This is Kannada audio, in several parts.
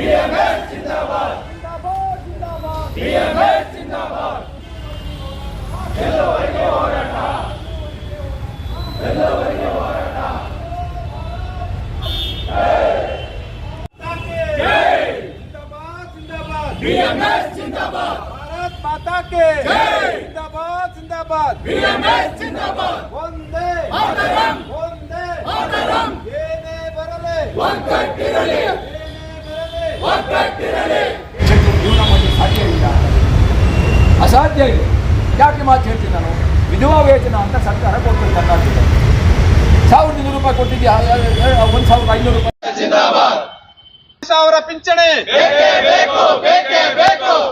BMS जिंदाबाद BMS जिंदाबाद ಭಾರತ್ ಮಾತಾ ಕೆ ಜಿಂದಾಬಾದ್. ಜಿಂದಾಬಾದ್ ಜಿಂದಾಬಾದ್. ಒಂದೇ. ಒಂದೇ. ಏನೇ ಬರಲಿ. ಒಗ್ಗಟ್ಟಿರಲಿ. ಒಗ್ಗಟ್ಟಿರಲಿ. ಜೀವನ ಮಾಡಲಿಕ್ಕೆ ಸಾಧ್ಯ ಇಲ್ಲ. ಅಸಾಧ್ಯ ಇದೆ ಯಾಕೆ ಮಾತು ಹೇಳ್ತೀನಿ ನಾನು? ವಿಧವಾ ವೇತನ ಅಂತ ಸರ್ಕಾರ ಕೊಡ್ತದೆ ಕರ್ನಾಟಕದಲ್ಲಿ ಸಾವಿರದ ಇನ್ನೂರು ರೂಪಾಯಿ ಕೊಟ್ಟಿದ್ದೆ ಒಂದು ಸಾವಿರದ ಐನೂರು ರೂಪಾಯಿ ಸಾವಿರ ಪಿಂಚಣಿ.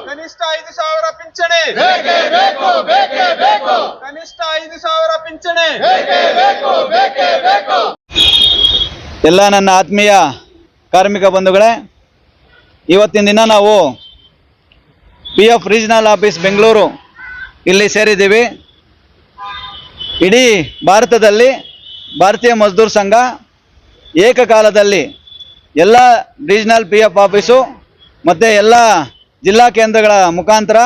ಕನಿಷ್ಠ ಐದು ಸಾವಿರ ಪಿಂಚಣಿ. ಕನಿಷ್ಠ ಐದು ಸಾವಿರ ಪಿಂಚಣಿ. ಎಲ್ಲ ನನ್ನ ಆತ್ಮೀಯ ಕಾರ್ಮಿಕ ಬಂಧುಗಳೇ ಇವತ್ತಿನ ದಿನ ನಾವು P F regional office Bengaluru ಇಲ್ಲಿ ಸೇರಿದ್ದೀವಿ. ಇಡೀ ಭಾರತದಲ್ಲಿ ಭಾರತೀಯ ಮಜ್ದೂರ್ ಸಂಘ ಏಕಕಾಲದಲ್ಲಿ ಎಲ್ಲ ರೀಜನಲ್ ಪಿ ಎಫ್ ಆಫೀಸು ಮತ್ತು ಎಲ್ಲ ಜಿಲ್ಲಾ ಕೇಂದ್ರಗಳ ಮುಖಾಂತರ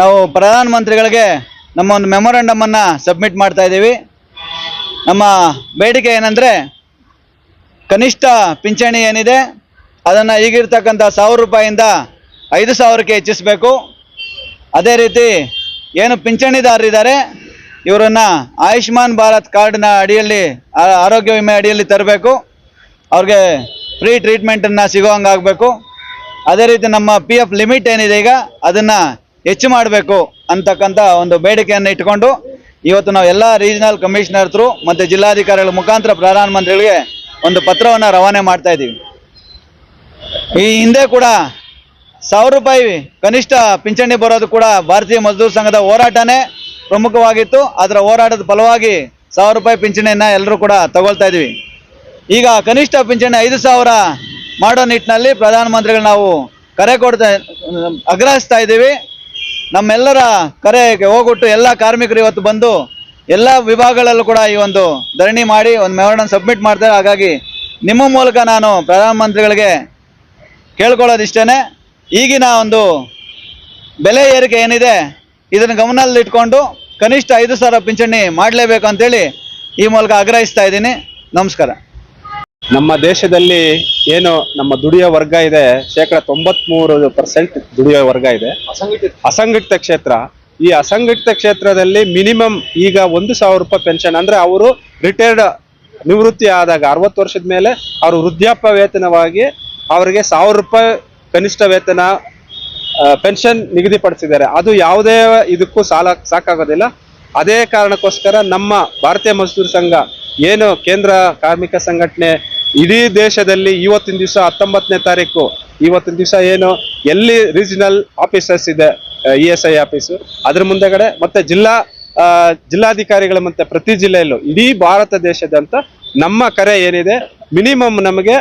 ನಾವು ಪ್ರಧಾನಮಂತ್ರಿಗಳಿಗೆ ನಮ್ಮ ಒಂದು ಮೆಮೊರಂಡಮನ್ನು ಸಬ್ಮಿಟ್ ಮಾಡ್ತಾ ಇದ್ದೀವಿ. ನಮ್ಮ ಬೇಡಿಕೆ ಏನಂದರೆ ಕನಿಷ್ಠ ಪಿಂಚಣಿ ಏನಿದೆ, ಅದನ್ನು ಈಗಿರ್ತಕ್ಕಂಥ ಸಾವಿರ ರೂಪಾಯಿಂದ ಐದು ಸಾವಿರಕ್ಕೆ ಹೆಚ್ಚಿಸಬೇಕು. ಅದೇ ರೀತಿ ಏನು ಪಿಂಚಣಿದಾರರಿದ್ದಾರೆ ಇವರನ್ನು ಆಯುಷ್ಮಾನ್ ಭಾರತ್ ಕಾರ್ಡ್ನ ಅಡಿಯಲ್ಲಿ ಆರೋಗ್ಯ ವಿಮೆ ಅಡಿಯಲ್ಲಿ ತರಬೇಕು. ಅವ್ರಿಗೆ ಫ್ರೀ ಟ್ರೀಟ್ಮೆಂಟನ್ನು ಸಿಗೋ ಹಂಗಾಗಬೇಕು ಅದೇ ರೀತಿ ನಮ್ಮ ಪಿ ಎಫ್ ಲಿಮಿಟ್ ಏನಿದೆ ಈಗ, ಅದನ್ನು ಹೆಚ್ಚು ಮಾಡಬೇಕು ಅಂತಕ್ಕಂಥ ಒಂದು ಬೇಡಿಕೆಯನ್ನು ಇಟ್ಕೊಂಡು, ಇವತ್ತು ನಾವು ಎಲ್ಲ ರೀಜನಲ್ ಕಮಿಷನರ್ ಥ್ರೂ ಮತ್ತು ಜಿಲ್ಲಾಧಿಕಾರಿಗಳ ಮುಖಾಂತರ ಪ್ರಧಾನಮಂತ್ರಿಗಳಿಗೆ ಒಂದು ಪತ್ರವನ್ನು ರವಾನೆ ಮಾಡ್ತಾ ಇದ್ದೀವಿ. ಈ ಹಿಂದೆ ಕೂಡ ಸಾವಿರ ರೂಪಾಯಿ ಕನಿಷ್ಠ ಪಿಂಚಣಿ ಬರೋದು ಕೂಡ ಭಾರತೀಯ ಮಜ್ದೂರ್ ಸಂಘದ ಹೋರಾಟನೇ ಪ್ರಮುಖವಾಗಿತ್ತು. ಅದರ ಹೋರಾಟದ ಫಲವಾಗಿ ಸಾವಿರ ರೂಪಾಯಿ ಪಿಂಚಣಿಯನ್ನು ಎಲ್ಲರೂ ಕೂಡ ತಗೊಳ್ತಾ ಇದ್ದೀವಿ. ಈಗ ಕನಿಷ್ಠ ಪಿಂಚಣಿ ಐದು ಸಾವಿರ ಮಾಡೋ ನಿಟ್ಟಿನಲ್ಲಿ ಪ್ರಧಾನಮಂತ್ರಿಗಳು ನಾವು ಕರೆ ಕೊಡ್ತಾ, ಆಗ್ರಹಿಸ್ತಾ ಇದ್ದೀವಿ. ನಮ್ಮೆಲ್ಲರ ಕರೆಗೆ ಹೋಗ್ಬಿಟ್ಟು ಎಲ್ಲ ಕಾರ್ಮಿಕರು ಇವತ್ತು ಬಂದು ಎಲ್ಲ ವಿಭಾಗಗಳಲ್ಲೂ ಕೂಡ ಈ ಒಂದು ಧರಣಿ ಮಾಡಿ ಒಂದು ಮೆಮೊರನ್ನ ಸಬ್ಮಿಟ್ ಮಾಡ್ತಾರೆ. ಹಾಗಾಗಿ ನಿಮ್ಮ ಮೂಲಕ ನಾನು ಪ್ರಧಾನಮಂತ್ರಿಗಳಿಗೆ ಕೇಳ್ಕೊಳ್ಳೋದಿಷ್ಟೇ ಈಗಿನ ಒಂದು ಬೆಲೆ ಏರಿಕೆ ಏನಿದೆ, ಇದನ್ನು ಗಮನದಲ್ಲಿಟ್ಕೊಂಡು ಕನಿಷ್ಠ ಐದು ಸಾವಿರ ಪಿಂಚಣಿ ಮಾಡಲೇಬೇಕು ಅಂತೇಳಿ ಈ ಮೂಲಕ ಆಗ್ರಹಿಸ್ತಾ ಇದ್ದೀನಿ. ನಮಸ್ಕಾರ. ನಮ್ಮ ದೇಶದಲ್ಲಿ ಏನು ನಮ್ಮ ದುಡಿಯೋ ವರ್ಗ ಇದೆ ಶೇಕಡ ತೊಂಬತ್ಮೂರು ಪರ್ಸೆಂಟ್ ದುಡಿಯೋ ವರ್ಗ ಇದೆ. ಅಸಂಘಟಿತ. ಕ್ಷೇತ್ರ. ಈ ಅಸಂಘಟಿತ ಕ್ಷೇತ್ರದಲ್ಲಿ ಮಿನಿಮಮ್ ಈಗ ಒಂದು ಸಾವಿರ ರೂಪಾಯಿ ಪೆನ್ಷನ್ ಅಂದ್ರೆ ಅವರು ರಿಟೈರ್ಡ್ ನಿವೃತ್ತಿ ಆದಾಗ ಅರವತ್ತು ವರ್ಷದ ಮೇಲೆ ಅವರು ವೃದ್ಧಾಪ್ಯ ವೇತನವಾಗಿ ಅವರಿಗೆ ಸಾವಿರ ರೂಪಾಯಿ ಕನಿಷ್ಠ ವೇತನ ಪೆನ್ಷನ್ ನಿಗದಿಪಡಿಸಿದ್ದಾರೆ. ಅದು ಯಾವುದೇ ಇದಕ್ಕೂ ಸಾಲ ಸಾಕಾಗೋದಿಲ್ಲ. ಅದೇ ಕಾರಣಕ್ಕೋಸ್ಕರ ನಮ್ಮ ಭಾರತೀಯ ಮಜ್ದೂರ್ ಸಂಘ ಏನು ಕೇಂದ್ರ ಕಾರ್ಮಿಕ ಸಂಘಟನೆ ಇಡೀ ದೇಶದಲ್ಲಿ ಇವತ್ತಿನ ದಿವಸ ಹತ್ತೊಂಬತ್ತನೇ ತಾರೀಕು. ಇವತ್ತಿನ ದಿವಸ ಏನು? ಎಲ್ಲಿ ರೀಜನಲ್ ಆಫೀಸಸ್ ಇದೆ ಇ ಎಸ್ ಐ ಆಫೀಸು ಅದ್ರ ಮುಂದೆಗಡೆ ಮತ್ತೆ ಜಿಲ್ಲಾ ಜಿಲ್ಲಾಧಿಕಾರಿಗಳ ಮತ್ತೆ ಪ್ರತಿ ಜಿಲ್ಲೆಯಲ್ಲೂ, ಇಡೀ ಭಾರತ ದೇಶದಂತ ನಮ್ಮ ಕರೆ ಏನಿದೆ? ಮಿನಿಮಮ್ ನಮಗೆ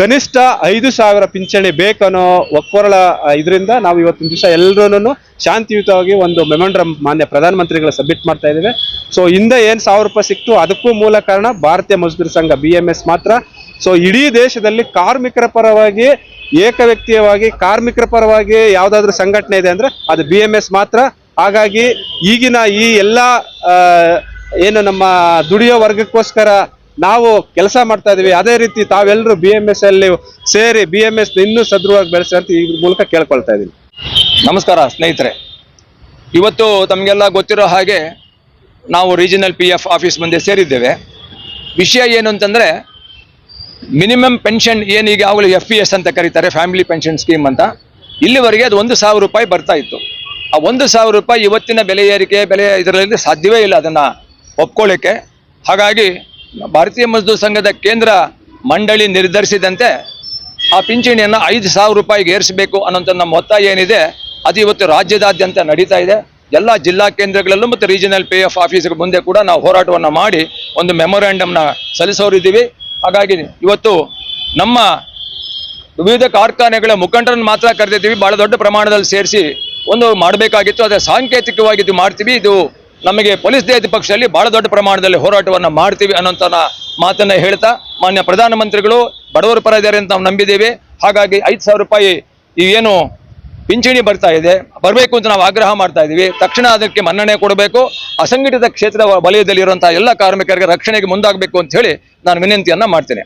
ಕನಿಷ್ಠ ಐದು ಸಾವಿರ ಪಿಂಚಣಿ ಬೇಕನ್ನೋ ಒಕ್ಕೊರಳ ಇದರಿಂದ ನಾವು ಇವತ್ತಿನ ದಿವಸ ಎಲ್ಲರೂ ಶಾಂತಿಯುತವಾಗಿ ಒಂದು ಮೆಮೊಂಡ್ರಮ್ ಮಾನ್ಯ ಪ್ರಧಾನಮಂತ್ರಿಗಳ ಸಬ್ಮಿಟ್ ಮಾಡ್ತಾ ಇದ್ದೇವೆ. ಸೊ ಹಿಂದೆ ಏನು ಸಾವಿರ ರೂಪಾಯಿ ಸಿಕ್ತು, ಅದಕ್ಕೂ ಮೂಲ ಕಾರಣ ಭಾರತೀಯ ಮಜದೂರ್ ಸಂಘ ಬಿ ಮಾತ್ರ. ಸೊ ಇಡೀ ದೇಶದಲ್ಲಿ ಕಾರ್ಮಿಕರ ಪರವಾಗಿ, ಏಕ ವ್ಯಕ್ತಿಯವಾಗಿ, ಕಾರ್ಮಿಕರ ಪರವಾಗಿ ಯಾವುದಾದ್ರೂ ಸಂಘಟನೆ ಇದೆ ಅಂದರೆ ಅದು ಬಿ ಮಾತ್ರ. ಹಾಗಾಗಿ ಈಗಿನ ಈ ಎಲ್ಲ ಏನು ನಮ್ಮ ದುಡಿಯೋ ವರ್ಗಕ್ಕೋಸ್ಕರ ನಾವು ಕೆಲಸ ಮಾಡ್ತಾ ಇದ್ದೀವಿ. ಅದೇ ರೀತಿ ತಾವೆಲ್ಲರೂ ಬಿ ಎಂ ಎಸ್ ಅಲ್ಲಿ ಸೇರಿ ಬಿ ಎಂ ಎಸ್ ಇನ್ನೂ ಸದೃಢವಾಗಿ ಬೆಳೆಸಿ ಅಂತ ಈ ಮೂಲಕ ಕೇಳ್ಕೊಳ್ತಾ ಇದ್ದೀನಿ. ನಮಸ್ಕಾರ, ಸ್ನೇಹಿತರೆ. ಇವತ್ತು ತಮಗೆಲ್ಲ ಗೊತ್ತಿರೋ ಹಾಗೆ ನಾವು ರೀಜನಲ್ ಪಿ ಎಫ್ ಆಫೀಸ್ ಮುಂದೆ ಸೇರಿದ್ದೇವೆ. ವಿಷಯ ಏನು ಅಂತಂದರೆ ಮಿನಿಮಮ್ ಪೆನ್ಷನ್ ಏನು ಈಗ ಎಫ್ ಪಿ ಎಸ್ ಅಂತ ಕರೀತಾರೆ ಫ್ಯಾಮಿಲಿ ಪೆನ್ಷನ್ ಸ್ಕೀಮ್ ಅಂತ. ಇಲ್ಲಿವರೆಗೆ ಅದು ಒಂದು ಸಾವಿರ ರೂಪಾಯಿ ಬರ್ತಾ ಇತ್ತು. ಆ ಒಂದು ಸಾವಿರ ರೂಪಾಯಿ ಇವತ್ತಿನ ಬೆಲೆ ಏರಿಕೆ, ಬೆಲೆ ಇದರಲ್ಲಿ ಸಾಧ್ಯವೇ ಇಲ್ಲ ಅದನ್ನು ಒಪ್ಕೊಳ್ಳೋಕ್ಕೆ. ಹಾಗಾಗಿ ಭಾರತೀಯ ಮಜ್ದೂರ್ ಸಂಘದ ಕೇಂದ್ರ ಮಂಡಳಿ ನಿರ್ಧರಿಸಿದಂತೆ ಆ ಪಿಂಚಣಿಯನ್ನು ಐದು ಸಾವಿರ ರೂಪಾಯಿಗೆ ಏರಿಸಬೇಕು ಅನ್ನೋಂಥ ನಮ್ಮ ಒತ್ತಾಯ ಏನಿದೆ, ಅದು ಇವತ್ತು ರಾಜ್ಯದಾದ್ಯಂತ ನಡೀತಾ ಇದೆ. ಎಲ್ಲ ಜಿಲ್ಲಾ ಕೇಂದ್ರಗಳಲ್ಲೂ ಮತ್ತು ರೀಜನಲ್ ಪೇ ಎಫ್ ಆಫೀಸ್ಗಳ ಮುಂದೆ ಕೂಡ ನಾವು ಹೋರಾಟವನ್ನು ಮಾಡಿ ಒಂದು ಮೆಮೊರಾಂಡಮ್ನ ಸಲ್ಲಿಸೋರಿದ್ದೀವಿ. ಹಾಗಾಗಿ ಇವತ್ತು ನಮ್ಮ ವಿವಿಧ ಕಾರ್ಖಾನೆಗಳ ಮುಖಂಡರನ್ನು ಮಾತ್ರ ಕರೆದಿದ್ದೀವಿ. ಬಹಳ ದೊಡ್ಡ ಪ್ರಮಾಣದಲ್ಲಿ ಸೇರಿಸಿ ಒಂದು ಮಾಡಬೇಕಾಗಿತ್ತು. ಅದೇ ಸಾಂಕೇತಿಕವಾಗಿ ಇದು ಮಾಡ್ತೀವಿ. ಇದು ನಮಗೆ ಪೊಲೀಸ್ ದೇಹದ ಪಕ್ಷದಲ್ಲಿ ಬಹಳ ದೊಡ್ಡ ಪ್ರಮಾಣದಲ್ಲಿ ಹೋರಾಟವನ್ನು ಮಾಡ್ತೀವಿ ಅನ್ನೋಂಥ ಮಾತನ್ನು ಹೇಳ್ತಾ ಮಾನ್ಯ ಪ್ರಧಾನಮಂತ್ರಿಗಳು ಬಡವರ ಪರ ಇದ್ದಾರೆ ಅಂತ ನಾವು ನಂಬಿದ್ದೇವೆ. ಹಾಗಾಗಿ ಐದು ರೂಪಾಯಿ ಈ ಏನು ಪಿಂಚಣಿ ಬರ್ತಾ ಇದೆ. ಬರಬೇಕು ಅಂತ ನಾವು ಆಗ್ರಹ ಮಾಡ್ತಾ ಇದ್ದೀವಿ ತಕ್ಷಣ ಅದಕ್ಕೆ ಮನ್ನಣೆ ಕೊಡಬೇಕು. ಅಸಂಘಟಿತ ಕ್ಷೇತ್ರ ವಲಯದಲ್ಲಿರುವಂತಹ ಎಲ್ಲ ಕಾರ್ಮಿಕರಿಗೆ ರಕ್ಷಣೆಗೆ ಮುಂದಾಗಬೇಕು ಅಂತ ಹೇಳಿ ನಾನು ವಿನಂತಿಯನ್ನ ಮಾಡ್ತೇನೆ.